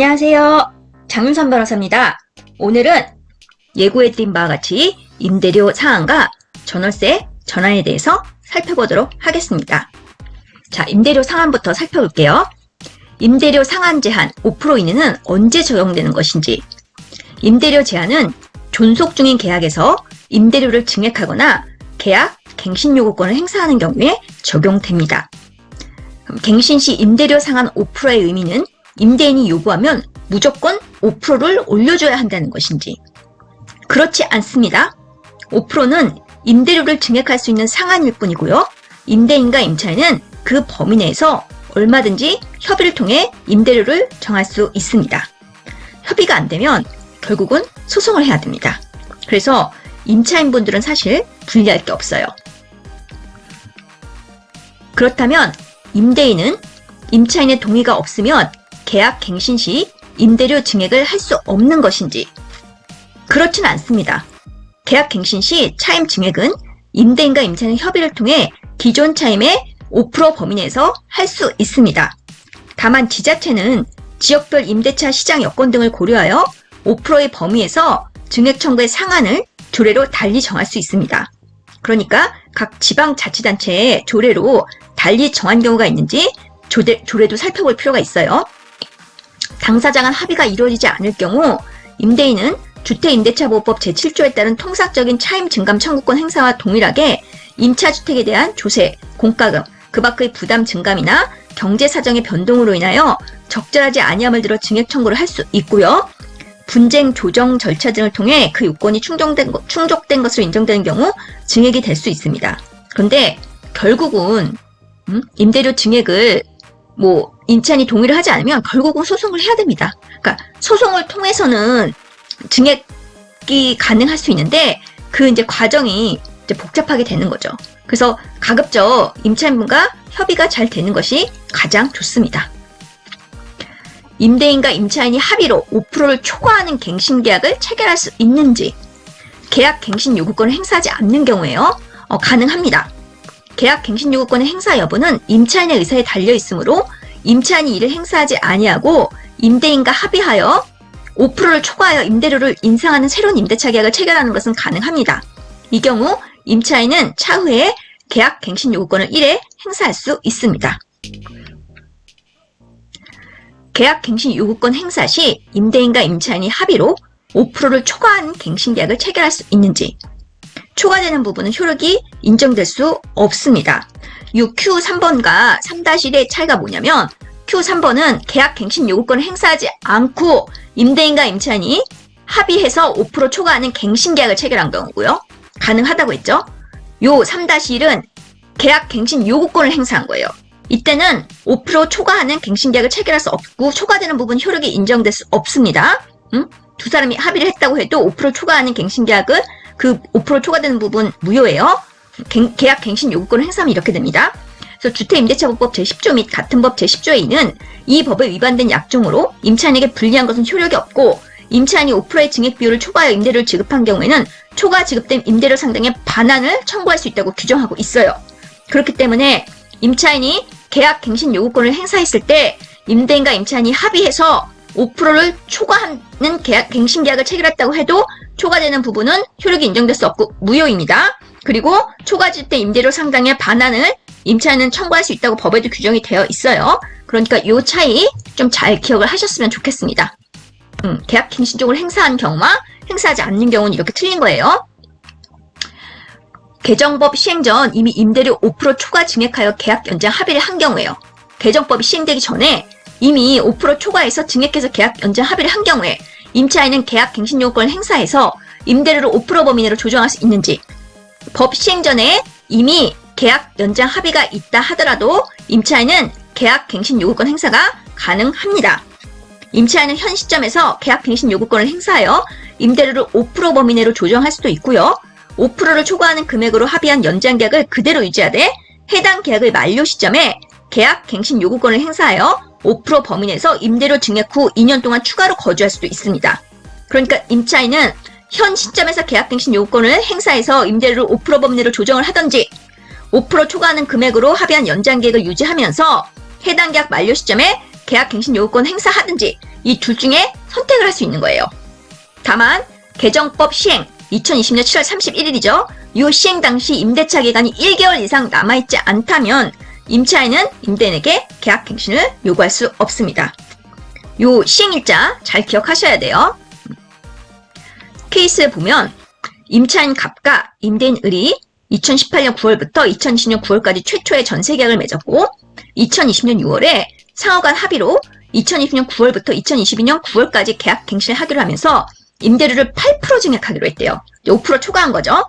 안녕하세요. 장윤선 변호사입니다. 오늘은 예고해드린 바와 같이 임대료 상한과 전월세 전환에 대해서 살펴보도록 하겠습니다. 자, 임대료 상한부터 살펴볼게요. 임대료 상한 제한 5% 이내는 언제 적용되는 것인지, 임대료 제한은 존속 중인 계약에서 임대료를 증액하거나 계약 갱신 요구권을 행사하는 경우에 적용됩니다. 갱신 시 임대료 상한 5%의 의미는 임대인이 요구하면 무조건 5%를 올려줘야 한다는 것인지 그렇지 않습니다. 5%는 임대료를 증액할 수 있는 상한일 뿐이고요. 임대인과 임차인은 그 범위 내에서 얼마든지 협의를 통해 임대료를 정할 수 있습니다. 협의가 안 되면 결국은 소송을 해야 됩니다. 그래서 임차인분들은 사실 불리할 게 없어요. 그렇다면 임대인은 임차인의 동의가 없으면 계약 갱신 시 임대료 증액을 할 수 없는 것인지 그렇진 않습니다. 계약 갱신 시 차임 증액은 임대인과 임차인의 협의를 통해 기존 차임의 5% 범위 내에서 할 수 있습니다. 다만 지자체는 지역별 임대차 시장 여건 등을 고려하여 5%의 범위에서 증액 청구의 상한을 조례로 달리 정할 수 있습니다. 그러니까 각 지방자치단체의 조례로 달리 정한 경우가 있는지 조례, 조례도 살펴볼 필요가 있어요. 당사자 간 합의가 이루어지지 않을 경우 임대인은 주택임대차보호법 제7조에 따른 통상적인 차임 증감 청구권 행사와 동일하게 임차주택에 대한 조세, 공과금, 그 밖의 부담 증감이나 경제 사정의 변동으로 인하여 적절하지 아니함을 들어 증액 청구를 할 수 있고요. 분쟁 조정 절차 등을 통해 그 요건이 충족된, 것, 충족된 것으로 인정되는 경우 증액이 될 수 있습니다. 그런데 결국은 음? 임대료 증액을 뭐 임차인이 동의를 하지 않으면 결국은 소송을 해야 됩니다. 그러니까 소송을 통해서는 증액이 가능할 수 있는데 그 이제 과정이 이제 복잡하게 되는 거죠. 그래서 가급적 임차인분과 협의가 잘 되는 것이 가장 좋습니다. 임대인과 임차인이 합의로 5%를 초과하는 갱신 계약을 체결할 수 있는지 계약 갱신 요구권을 행사하지 않는 경우에요. 어, 가능합니다. 계약 갱신 요구권의 행사 여부는 임차인의 의사에 달려 있으므로 임차인이 이를 행사하지 아니하고 임대인과 합의하여 5%를 초과하여 임대료를 인상하는 새로운 임대차 계약을 체결하는 것은 가능합니다. 이 경우 임차인은 차후에 계약 갱신 요구권을 1회 행사할 수 있습니다. 계약 갱신 요구권 행사 시 임대인과 임차인이 합의로 5%를 초과한 갱신 계약을 체결할 수 있는지 초과되는 부분은 효력이 인정될 수 없습니다. 이 Q3번과 3-1의 차이가 뭐냐면 Q3번은 계약 갱신 요구권을 행사하지 않고 임대인과 임차인이 합의해서 5% 초과하는 갱신 계약을 체결한 경우고요. 가능하다고 했죠. 요 3-1은 계약 갱신 요구권을 행사한 거예요. 이때는 5% 초과하는 갱신 계약을 체결할 수 없고 초과되는 부분 효력이 인정될 수 없습니다. 음? 두 사람이 합의를 했다고 해도 5% 초과하는 갱신 계약은 그 5% 초과되는 부분 무효예요. 갱, 계약 갱신 요구권을 행사하면 이렇게 됩니다. 그래서 주택임대차보호법 제10조 및 같은 법 제10조에 있는 이 법에 위반된 약정으로 임차인에게 불리한 것은 효력이 없고 임차인이 5%의 증액 비율을 초과하여 임대료를 지급한 경우에는 초과 지급된 임대료 상당의 반환을 청구할 수 있다고 규정하고 있어요. 그렇기 때문에 임차인이 계약 갱신 요구권을 행사했을 때 임대인과 임차인이 합의해서 5%를 초과하는 계약, 갱신 계약을 체결했다고 해도 초과되는 부분은 효력이 인정될 수 없고 무효입니다. 그리고 초과질 때 임대료 상당의 반환을 임차인은 청구할 수 있다고 법에도 규정이 되어 있어요. 그러니까 이 차이 좀 잘 기억을 하셨으면 좋겠습니다. 음, 계약 갱신적으로 행사한 경우와 행사하지 않는 경우는 이렇게 틀린 거예요. 개정법 시행 전 이미 임대료 5% 초과 증액하여 계약 연장 합의를 한 경우에요. 개정법이 시행되기 전에 이미 5% 초과해서 증액해서 계약 연장 합의를 한 경우에 임차인은 계약 갱신 요건을 행사해서 임대료를 5% 범위 내로 조정할 수 있는지 법 시행 전에 이미 계약 연장 합의가 있다 하더라도 임차인은 계약 갱신 요구권 행사가 가능합니다. 임차인은 현 시점에서 계약 갱신 요구권을 행사하여 임대료를 5% 범위 내로 조정할 수도 있고요. 5%를 초과하는 금액으로 합의한 연장 계약을 그대로 유지하되 해당 계약의 만료 시점에 계약 갱신 요구권을 행사하여 5% 범위 내에서 임대료 증액 후 2년 동안 추가로 거주할 수도 있습니다. 그러니까 임차인은 현 시점에서 계약갱신 요건을 행사해서 임대료를 5% 범위 내로 조정을 하던지 5% 초과하는 금액으로 합의한 연장 계획을 유지하면서 해당 계약 만료 시점에 계약갱신 요건 행사하든지 이 둘 중에 선택을 할 수 있는 거예요. 다만 개정법 시행 2020년 7월 31일이죠. 이 시행 당시 임대차 기간이 1개월 이상 남아있지 않다면 임차인은 임대인에게 계약 갱신을 요구할 수 없습니다. 요 시행일자 잘 기억하셔야 돼요. 케이스를 보면 임차인 갑과 임대인 을이 2018년 9월부터 2020년 9월까지 최초의 전세 계약을 맺었고 2020년 6월에 상호간 합의로 2020년 9월부터 2022년 9월까지 계약 갱신을 하기로 하면서 임대료를 8% 증액하기로 했대요. 5% 초과한 거죠.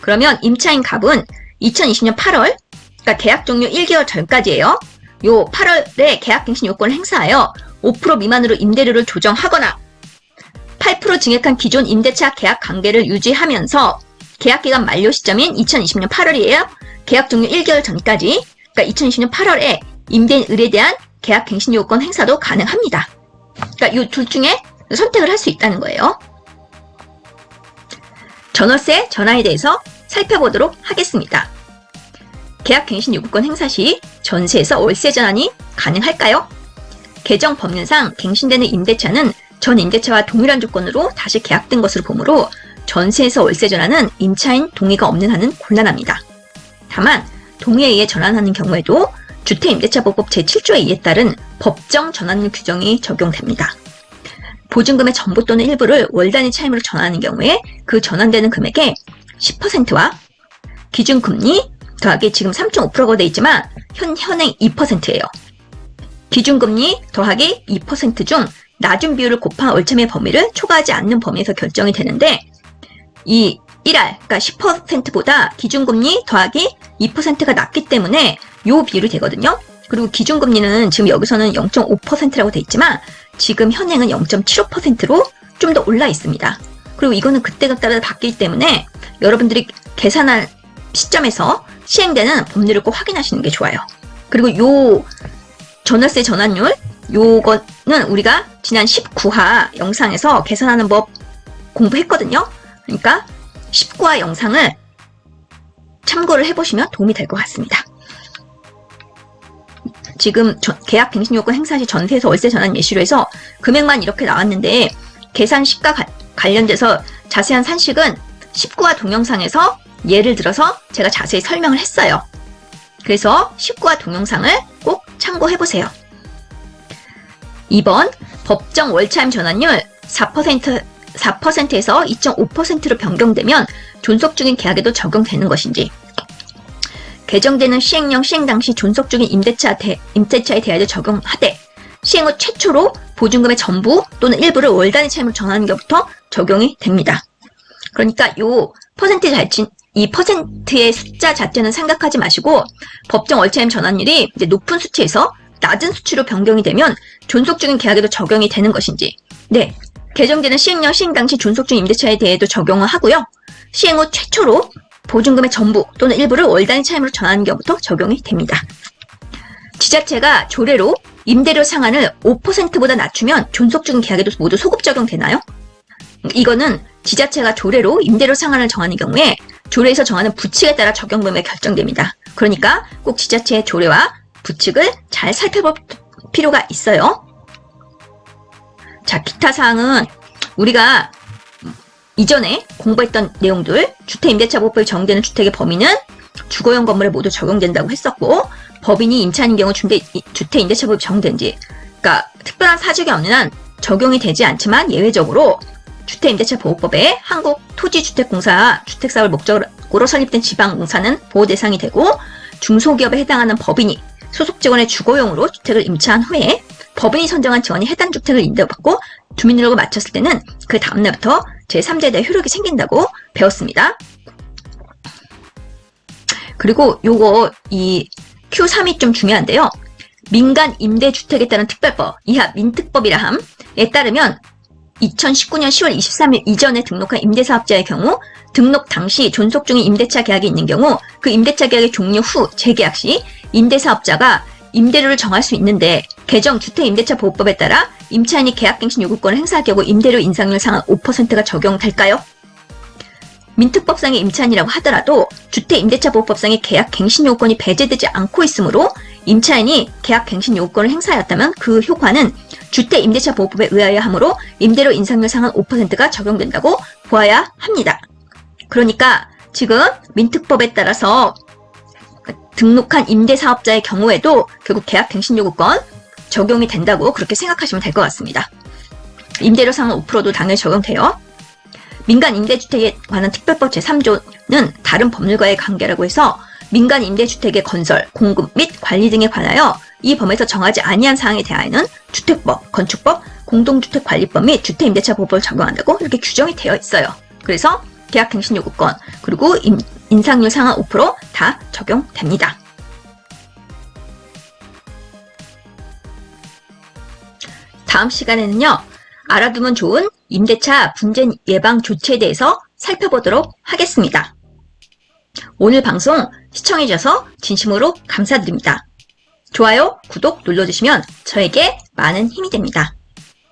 그러면 임차인 갑은 2020년 8월, 그러니까 계약 종료 1개월 전까지예요. 요 8월에 계약 갱신 요건을 행사하여 5% 미만으로 임대료를 조정하거나 8% 증액한 기존 임대차 계약 관계를 유지하면서 계약 기간 만료 시점인 2020년 8월이에요. 계약 종료 1개월 전까지, 그러니까 2020년 8월에 임대인 을에 대한 계약 갱신 요건 행사도 가능합니다. 그러니까 이 둘 중에 선택을 할 수 있다는 거예요. 전월세 전환에 대해서 살펴보도록 하겠습니다. 계약 갱신 요구권 행사 시 전세에서 월세 전환이 가능할까요? 개정 법률상 갱신되는 임대차는 전 임대차와 동일한 조건으로 다시 계약된 것으로 보므로 전세에서 월세 전환은 임차인 동의가 없는 한은 곤란합니다. 다만 동의에 의해 전환하는 경우에도 주택임대차보법 제7조의 2에 따른 법정 전환 규정이 적용됩니다. 보증금의 전부 또는 일부를 월 단위 차임으로 전환하는 경우에 그 전환되는 금액의 10%와 기준금리 더하기 지금 3.5%가 돼 있지만 현, 현행 2%예요. 기준금리 더하기 2%중 낮은 비율을 곱한 월참의 범위를 초과하지 않는 범위에서 결정이 되는데 이 1할, 그러니까 10%보다 기준금리 더하기 2%가 낮기 때문에 요 비율이 되거든요. 그리고 기준금리는 지금 여기서는 0.5%라고 돼 있지만 지금 현행은 0.75%로 좀 더 올라 있습니다. 그리고 이거는 그때그때 따라 바뀌기 때문에 여러분들이 계산할 시점에서 시행되는 법률을 꼭 확인하시는 게 좋아요. 그리고 요 전월세 전환율 요거는 우리가 지난 19화 영상에서 계산하는 법 공부했거든요. 그러니까 19화 영상을 참고를 해보시면 도움이 될 것 같습니다. 지금 전- 계약 갱신 요건 행사 시 전세에서 월세 전환 예시로 해서 금액만 이렇게 나왔는데 계산식과 가- 관련돼서 자세한 산식은 19화 동영상에서 예를 들어서 제가 자세히 설명을 했어요. 그래서 19화 동영상을 꼭 참고해 보세요. 2번 법정 월차임 전환율 4% 4%에서 2.5%로 변경되면 존속 중인 계약에도 적용되는 것인지 개정되는 시행령 시행 당시 존속 중인 임대차 대, 임대차에 대하여 적용하되 시행 후 최초로 보증금의 전부 또는 일부를 월 단위 차임으로 전하는 것부터 적용이 됩니다. 그러니까 요 자체 이 퍼센트의 숫자 자체는 생각하지 마시고 법정 월차임 전환율이 이제 높은 수치에서 낮은 수치로 변경이 되면 존속 중인 계약에도 적용이 되는 것인지 네 개정되는 시행령 시행 당시 존속 중 임대차에 대해도 적용을 하고요. 시행 후 최초로 보증금의 전부 또는 일부를 월 단위 차임으로 전하는 경우부터 적용이 됩니다. 지자체가 조례로 임대료 상한을 5%보다 낮추면 존속 중인 계약에도 모두 소급 적용되나요? 이거는 지자체가 조례로 임대료 상한을 정하는 경우에 조례에서 정하는 부칙에 따라 적용 범위가 결정됩니다. 그러니까 꼭 지자체의 조례와 부칙을 잘 살펴볼 필요가 있어요. 자, 기타 사항은 우리가 이전에 공부했던 내용들, 주택임대차보법에 정되는 주택의 범위는 주거용 건물에 모두 적용된다고 했었고, 법인이 임차인인 경우 중대, 주택임대차법이 정된 지, 그러니까 특별한 사정이 없는 한 적용이 되지 않지만 예외적으로 주택임대차보호법에 한국토지주택공사 주택사업을 목적으로 설립된 지방공사는 보호 대상이 되고 중소기업에 해당하는 법인이 소속 직원의 주거용으로 주택을 임차한 후에 법인이 선정한 지원이 해당 주택을 임대받고 주민등록을 마쳤을 때는 그 다음날부터 제3제에 대해 효력이 생긴다고 배웠습니다. 그리고 요거 이 Q3이 좀 중요한데요. 민간 임대주택에 따른 특별법, 이하 민특법이라 함에 따르면 2019년 10월 23일 이전에 등록한 임대사업자의 경우 등록 당시 존속 중인 임대차 계약이 있는 경우 그 임대차 계약의 종료 후 재계약 시 임대사업자가 임대료를 정할 수 있는데 개정 주택임대차 보호법에 따라 임차인이 계약갱신 요구권을 행사할 경우 임대료 인상률 상한 5%가 적용될까요? 민특법상의 임차인이라고 하더라도 주택임대차보호법상의 계약 갱신 요건이 배제되지 않고 있으므로 임차인이 계약 갱신 요건을 행사하였다면 그 효과는 주택임대차 보호법에 의하여 하므로 임대료 인상률 상한 5%가 적용된다고 보아야 합니다. 그러니까 지금 민특법에 따라서 등록한 임대사업자의 경우에도 결국 계약 갱신 요구권 적용이 된다고 그렇게 생각하시면 될 것 같습니다. 임대료 상한 5%도 당연히 적용돼요. 민간 임대주택에 관한 특별법 제3조는 다른 법률과의 관계라고 해서 민간 임대주택의 건설, 공급 및 관리 등에 관하여 이 범에서 정하지 아니한 사항에 대하여는 주택법, 건축법, 공동주택관리법 및 주택임대차 보호법을 적용한다고 이렇게 규정이 되어 있어요. 그래서 계약갱신 요구권 그리고 임- 인상률 상한 5%다 적용됩니다. 다음 시간에는요. 알아두면 좋은 임대차 분쟁 예방 조치에 대해서 살펴보도록 하겠습니다. 오늘 방송 시청해주셔서 진심으로 감사드립니다. 좋아요, 구독 눌러주시면 저에게 많은 힘이 됩니다.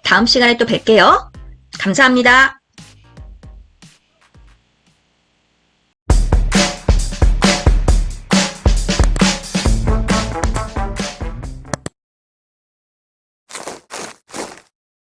다음 시간에 또 뵐게요. 감사합니다.